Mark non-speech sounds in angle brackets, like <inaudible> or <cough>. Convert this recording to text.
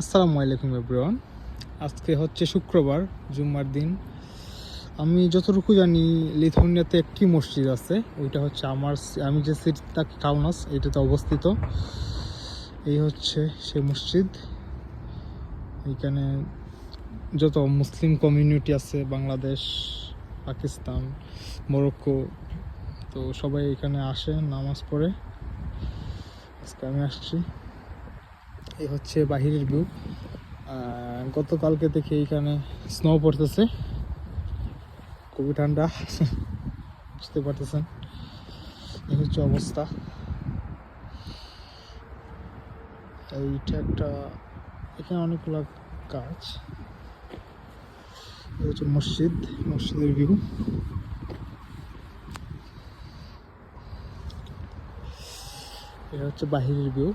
আসসালামু আলাইকুম এভরিওয়ান আজকে হচ্ছে শুক্রবার, জুম্মার দিন। আমি যতটুকু জানি লিথুনিয়াতে একটি মসজিদ আছে। ওইটা হচ্ছে আমার আমি যে সিটটা কাউনাস এটাতে অবস্থিত। এই হচ্ছে সে মসজিদ। এখানে যত মুসলিম কমিউনিটি আছে, বাংলাদেশ, পাকিস্তান, মরক্কো, তো সবাই এখানে আসে, নামাজ পড়ে। আজকে আমি আসছি। এই হচ্ছে বাহিরের ভিউ গতকালকে থেকে এখানে স্নো পড়তেছে। খুবই ঠান্ডা। <laughs> বুঝতে পারতেছেন। এই হচ্ছে অবস্থা। এইটা একটা, এখানে অনেকগুলো গাছ। এই হচ্ছে মসজিদ, মসজিদের ভিউ এটা হচ্ছে বাহিরের ভিউ